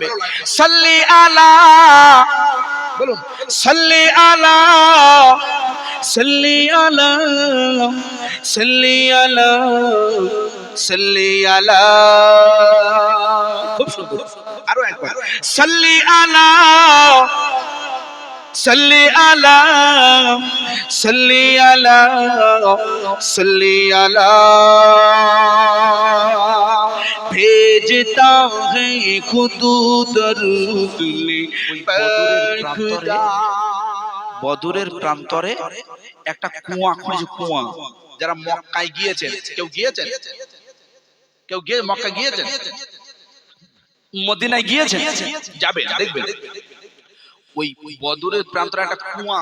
লাগবে সাল্লি আলা বলুন সাল্লি আলা সাল্লি আলা সাল্লি আলা সাল্লি আলা। খুব সুন্দর। আরও একবার। সাল্লি আলা সাল্লি আলা সাল্লি আলা সাল্লি আলা भेजता है खुदू दरूद ले खुदा বদরের প্রান্তরে একটা কুয়া খুঁজে কুয়া যারা মক্কায় গিয়েছেন কেউ গিয়েছেন কেউ গিয়ে মক্কা গিয়েছেন মদিনায় গিয়েছেন যাবেন দেখবেন ওই বদরের প্রান্তরে একটা কুয়া।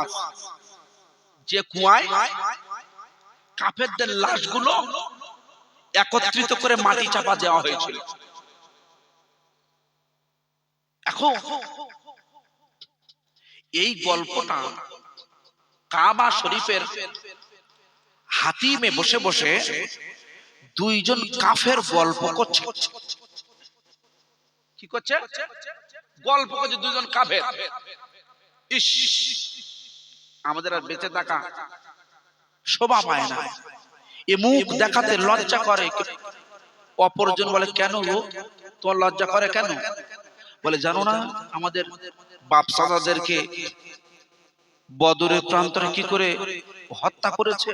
যে কুয়ায় কাফেরদের লাশগুলো একত্রিত করে মাটি চাপা দেওয়া হয়েছিল। এখন এই গল্পটা কাবা শরীফের হাতিমে বসে বসে দুইজন কাফের গল্প করছে। কি করছে? গল্প করছে দুজন কাফের। ইস, আমাদের আর বেঁচে থাকা শোভা পায় না। এ মুখ দেখাতে লজ্জা করে অপরজন বলে, কেন গো? তোমার লজ্জা করে কেন? বলে, জানো না, আমাদের বাপ সাদাদেরকে বদরের প্রান্তরে কি করে হত্যা করেছে?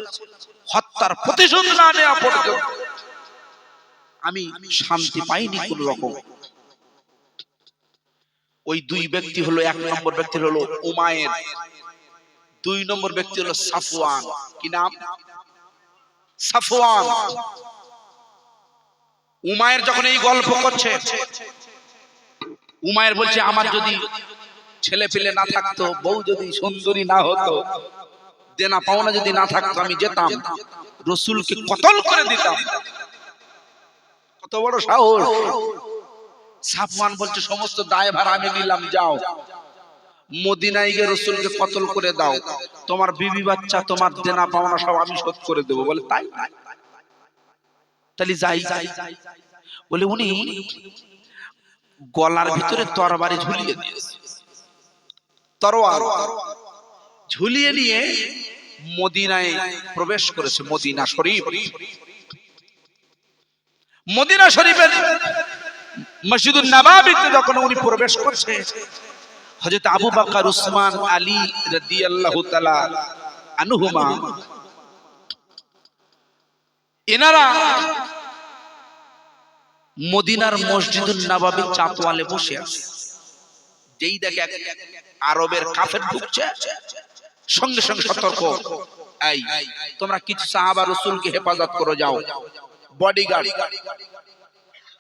হত্যার প্রতিশোধ না নেওয়া পর্যন্ত আমি শান্তি পাইনি কোন রকম ওই দুই ব্যক্তি হলো, এক নম্বর ব্যক্তি হলো উমায়ের, দুই নম্বর ব্যক্তি হলো সাফওয়ান। কি নাম? সাফওয়ান। উমায়ের যখন এই গল্প করছে, উমায়ের বলছে, আমার যদি ছেলে পেলে না থাকতো, বউ যদি সুন্দরী না হতো, দেনা পাওনা যদি না থাকতো, আমি যেতাম, রসুলকে কতল করে দিতাম। কত বড় সাহস। সাফওয়ান বলছে, সমস্ত দায় ভার আমি নিলাম, যাও। মদিনায় গিয়ে রসুলকে কতল করে দাও। তোমার বিবি বাচ্চা, তোমার দেনা পাওনা সব আমি শোধ করে দেবো। বলে, তাই তাহলে যাই। বলে উনি গলার ভিতরে তরবারি ঝুলিয়ে দিয়েছে। তরোয়ার ঝুলিয়ে নিয়ে মদিনায় প্রবেশ করেছে, মদিনা শরীফ। মদিনা শরীফের মসজিদুল নবাবিতে যখন উনি প্রবেশ করছে, হযরত আবু বকর, উসমান, আলী রাদিয়াল্লাহু তাআলা আনহুমা, এনারা মদিনার মসজিদুল নবাবী চাতওয়ালে বসে আছে। যেই দেখে আরবের কাফের ঢুকছে, সঙ্গে সঙ্গে সতর্ক, এই, তোমরা কিছু সাহাবা রসুলকে হেফাজত করে, যাও। বডিগার্ড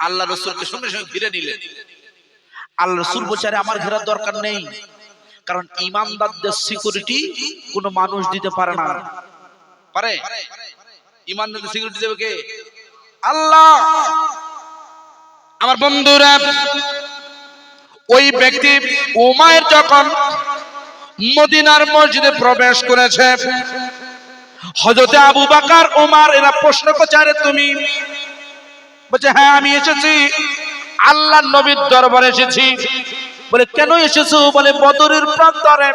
আল্লাহ রসুলকে সঙ্গে সঙ্গে ঘিরে নিলেন আল্লাহ রসুল "আরে আমার ঘেরার দরকার নেই। কারণ ইমানদারদের সিকিউরিটি কোনো মানুষ দিতে পারে না। পারে ইমানদারদের সিকিউরিটি দেবে কে? আল্লাহ! আমার বন্ধুরা ওই ব্যক্তি উমায়ের যখন মদিনার মসজিদে প্রবেশ করেছে হজরতে আবু বাকার ওমার এরা প্রশ্ন করছে তুমি বলছে হ্যাঁ আমি এসেছি। আল্লাহ নবীর দরবারে এসেছি। বলে, কেন এসেছ? বলে, বদরের প্রান্তরে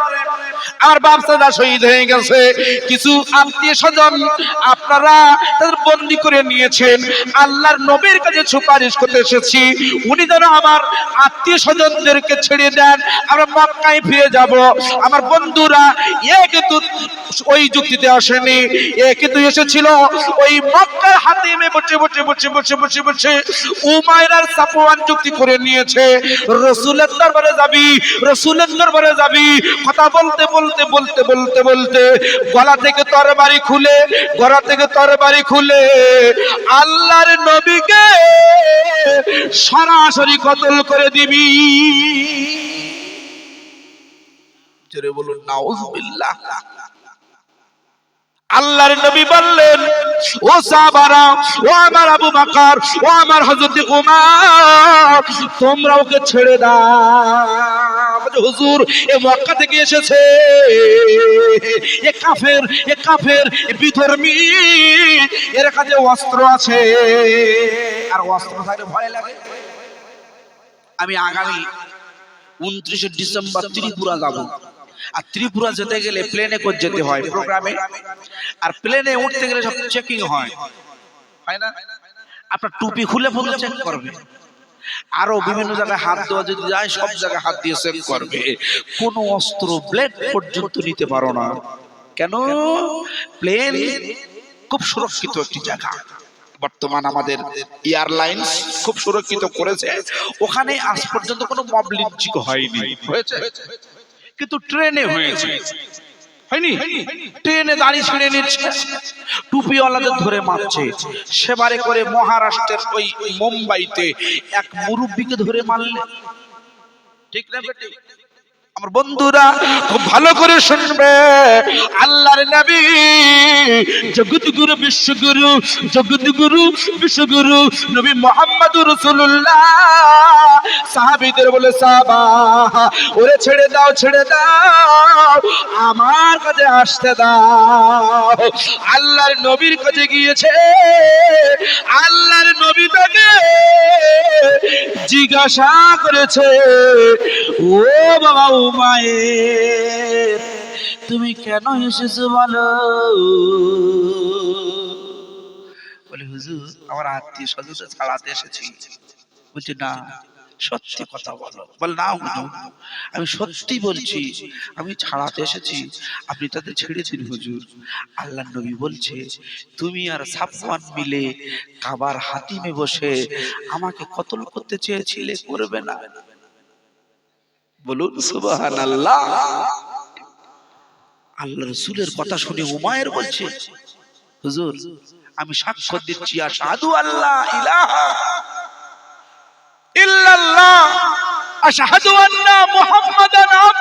আমার বাপসাদা শহীদ হয়ে গেছে। কিছু আত্মীয় স্বজন আপনারা তাদের বন্দি করে নিয়েছেন। আল্লাহর নবীর কাছে সুপারিশ করতে এসেছি। উনি যেন আমার আত্মীয় স্বজনদেরকে ছেড়ে দেন। আমরা মক্কায় ফিরে যাব। আমার বন্ধুরা এ কিন্তু ওই যুক্তিতে আসেনি। এ কিন্তু এসেছিল ওই মক্কার হাতিমে বসে বসে বসে বসে বসে বসে উমায়রার যুক্তি করে নিয়েছে। রসুলের দরবারে যাবি, রসুলের দরবারে যাবি। কথা বলতে বলতে বলতে বলতে বলতে গলা থেকে তরবারি খুলে, গলা থেকে তরবারি খুলে আল্লাহর নবীকে সরাসরি কতল করে দিবি। জোরে বলুন, নাউজুবিল্লাহ। আল্লাহর নবী বললেন, ও সাহাবারা, ও আমার আবু বকর, ও আমার হযরত উমর, তোমরা ওকে ছেড়ে দাও। হুজুর, এ মক্কা থেকে এসেছে। এ কাফের এ কাফের, এ বিধর্মী, এর কাছে অস্ত্র আছে। আর অস্ত্র থাকলে ভয় লাগে। আমি আগামী উনত্রিশে ডিসেম্বর ত্রিপুরা যাব। আর ত্রিপুরা যেতে গেলে প্লেনে করে যেতে হয় প্রোগ্রামে আর প্লেনে উঠতে গেলে সব চেকিং হয়। হয় না? আপনার টুপি খুলে ফুলে চেক করবে। আরও বিভিন্ন জায়গায় হাত দেওয়া যদি যায় সব জায়গায় হাত দিয়ে চেক করবে। কোনো অস্ত্র ব্লেড পর্যন্ত নিতে পারো না। কেন? প্লেন খুব সুরক্ষিত একটি জায়গা। বর্তমান আমাদের এয়ারলাইন্স খুব সুরক্ষিত করেছে। ওখানে আজ পর্যন্ত কোনো মব হয়নি। হয়েছে। কিন্তু ট্রেনে হয়েছে। হয়নি। ট্রেনে দাড়ি ছিঁড়ে নিচ্ছে টুপিওয়ালাদের ধরে মারছে। সেবারে করে মহারাষ্ট্রের ওই মুম্বাইতে এক মুরব্বীকে ধরে মারলে। ঠিক না বেটি? আমার বন্ধুরা, খুব ভালো করে শুনবে। আল্লাহর নবী জগৎগুরু, বিশ্বগুরু জগৎগুরু, বিশ্বগুরু, নবী মোহাম্মদুর রাসূলুল্লাহ। সাহাবীদের বলে, সাহাবা, ওরে ছেড়ে দাও ছেড়ে দাও, আমার কাছে আসতে দাও। আল্লাহর নবীর কাছে গিয়েছে। আল্লাহর নবী তাকে জিজ্ঞাসা করেছে, ও বাবা উমায়ের তুমি কেন এসেছ বলো? বলে, হুজুর, আমার আত্মীয় স্বজন ছাড়াতে এসেছি। বলছি, না, সত্যি কথা বলো। বল, না আমি সত্যি বলছি, আমি ছাড়াতে এসেছি। আপনি তাদের ছেড়েছেন হুজুর। আল্লাহ নবী বলছে, তুমি আর সাফওয়ান মিলে কাবার হাতিমে বসে আমাকে কতল করতে চেয়েছিলে, করবে না। বলুন সুবাহান আল্লাহ আল্লাহ রসুলের কথা শুনে উমায়ের বলছে, হুজুর, আমি সাক্ষ্য দিচ্ছি আর সাধু আল্লাহ ইলাহা ইল্লাল্লাহ, আশহাদু আন্না মুহাম্মাদান ওয়া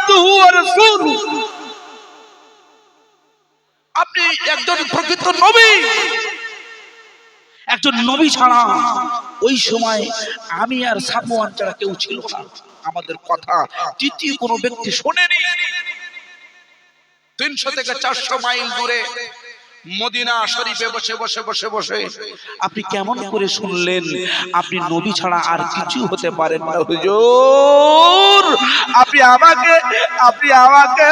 আপনি একজন প্রকৃত নবী। একজন নবী ছাড়া ওই সময় আমি আর সাফওয়ান ছাড়া কেউ ছিল না। আমাদের কথা তৃতীয় কোনো ব্যক্তি শোনেনি। তিনশো থেকে চারশো মাইল দূরে মদিনা শরীফে বসে বসে বসে বসে। আপনি কেমন করে শুনলেন? আপনি নবী ছাড়া আর কিছু হতে পারেন না। হুজুর, আপনি আমাকে আপনি আমাকে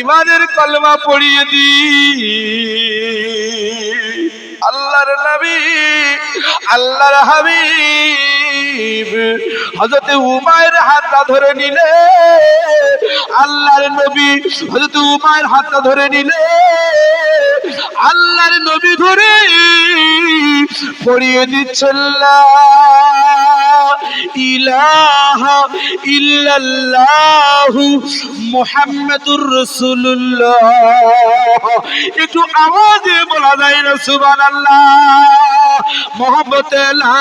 ইমানের কলমা পড়িয়ে দিন। আল্লাহর নবী, আল্লাহর হাবিব। হযরত উমায়ের হাতটা ধরে নিলে, আল্লাহর নবী, হযরত উমায়ের হাতটা ধরে নিলে, আল্লাহর নবী ধরে পড়িয়ে দিচ্ছেন ইলাহা ইল্লাল্লাহু মুহাম্মাদুর রাসূলুল্লাহ। একটু আওয়াজে বলা যায় না সুবহানাল্লাহ। মোহাম্মতে লা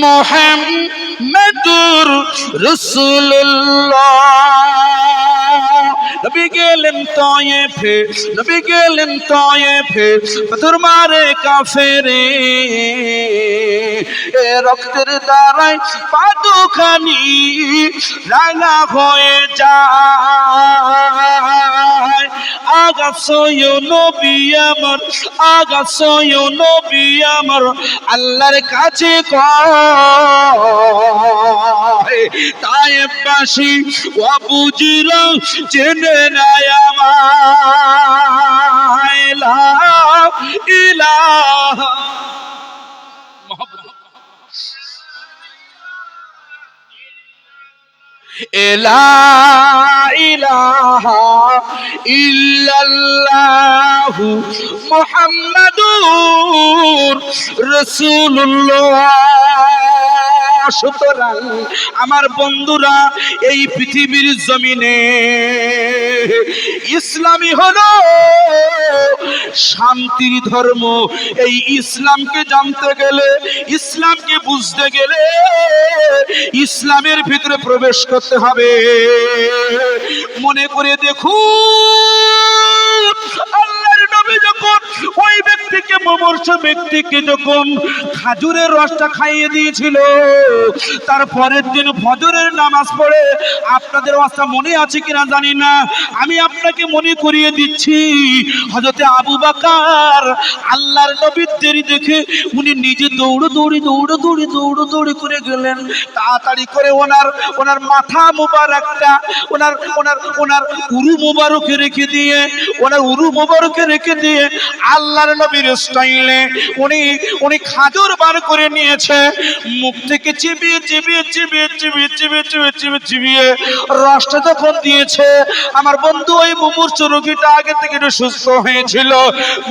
মোহাম্মদুর রসুল্লাহ নবী গেলেন তয়েফে, নবী গেলেন তয়েফে, পাথর মারে কাফেরে। এ রক্তের দ্বারাই পাদুখানি রাঙা হয়ে যায়। আগা সয় নবী আমার আগা সয় নবী আমার, আল্লাহর কাছে তাই ও বুঝিল জেনে নাই এলা ইলাহা ইল্লাল্লাহু মুহাম্মাদুর রাসূলুল্লাহ। সুতরাং আমার বন্ধুরা, এই পৃথিবীর জমিনে ইসলামী হলো শান্তির ধর্ম। এই ইসলামকে জানতে গেলে, ইসলামকে বুঝতে গেলে ইসলামের ভিতরে প্রবেশ করতে হবে। মনে করে দেখুন আল্লাহর নবী যখন ওই ব্যক্তিকে যখন খাজুরের রসটা খাইয়ে দিয়েছিল, তার পরের দিন ফজরের নামাজ পড়ে, আপনাদের অবস্থা মনে আছে কিনা জানি না, আমি আপনাকে মনে করিয়ে দিচ্ছি হজরতে আবু বাকার আল্লাহর নবীর দেরি দেখে উনি নিজে দৌড়ো দৌড়ে দৌড়ো দৌড়ে, দৌড়ো দৌড়ি করে গেলেন। তাড়াতাড়ি করে ওনার ওনার মাথা মোবারকটা, ওনার ওনার ওনার উরু মোবারকে রেখে দিয়ে, ওনার উরু মোবারকে রেখে দিয়ে আল্লাহর নবীর স্টাইলে উনি উনি খাজুর বার করে নিয়েছে। মুখ থেকে চিবিয়ে চিবিয়ে চিবিয়ে চিবিয়ে চিবিয়ে চিবিয়ে চিবিয়ে চিবিয়ে রসটা যখন দিয়েছে, আমার বন্ধু ওই মুমূর্ষ রোগীটা আগে থেকে সুস্থ হয়েছিল।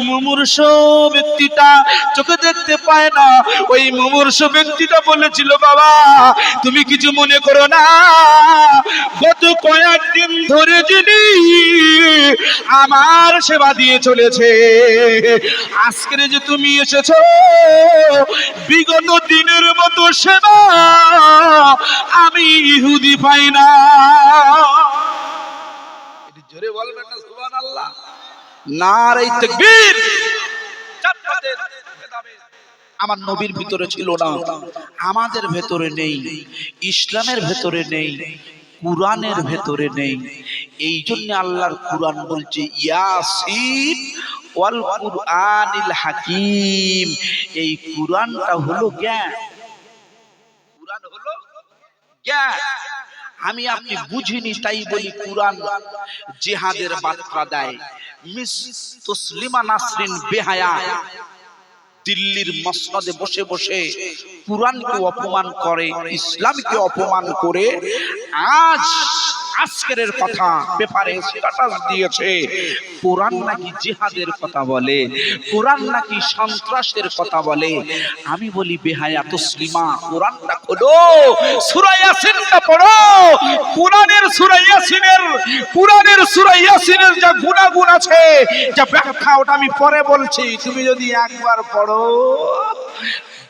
মুমূর্ষ ব্যক্তিটা চোখে দেখতে পায় না। ওই মুমূর্ষ ব্যক্তিটা বলেছিল, বাবা, তুমি কিছু মনে করো না। গত কয়েকদিন ধরে যিনি আমার সেবা দিয়ে চলেছে, আজকের যে তুমি এসেছ, বিগত দিনের মতো সেবা আমি ইহুদি পাই না। জোরে বলবেন না, সুবহানাল্লাহ। নারে তাকবীর। চারটাতে ভেদাভেদ আমার নবীর ভিতরে ছিল না। আমাদের ভেতরে নেই। ইসলামের ভেতরে নেই। কুরআনের ভেতরে নেই। এই জন্য আল্লাহর কুরআন বলছে, ইয়াসিন ওয়াল কুরআনিল হাকিম। এই কুরআনটা হলো জ্ঞান। কুরআন হলো জ্ঞান। আমি আপনি বুঝিনি, তাই বলি কুরআন জিহাদের বার্তা দেয়। মিস তসলিমা নাসরিন বেহায়া। দিল্লির মসনদে বসে বসে কোরআনকে অপমান করে ইসলামকে অপমান করে আজ আজকের কথা পেপারে স্ট্যাটাস দিয়েছে। কোরআন নাকি জিহাদের কথা বলে, কোরআন নাকি সন্ত্রাসের কথা বলে। আমি বলি, বেহায়া তসলিমা, কোরআনটা খোলো, সূরা ইয়াসিনটা পড়ো। কোরআনের সূরা ইয়াসিনের, কোরআনের সূরা ইয়াসিনের যা গুণাগুণ আছে, যা ব্যাখ্যা, ওটা আমি পরে বলছি। তুমি যদি একবার পড়ো,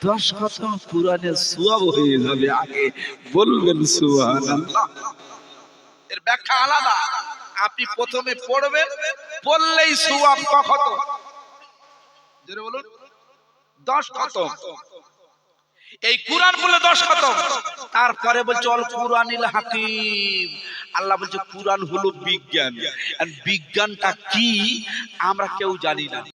দশ কথা কোরআনের সুয়াব হয়ে যাবে আগে। বলবেন সুবহানাল্লাহ। এর ব্যাখ্যা আলাদা। আপনি প্রথমে পড়বেন বললেই সুয়াব কত জোরে বলুন। দশ কত এই কুরআন বলে দশ কত তারপরে বলছে, অল কুরআনিল হাকিম। আল্লাহ বলছে, কুরআন হলো বিজ্ঞান। বিজ্ঞানটা কি, আমরা কেউ জানি না।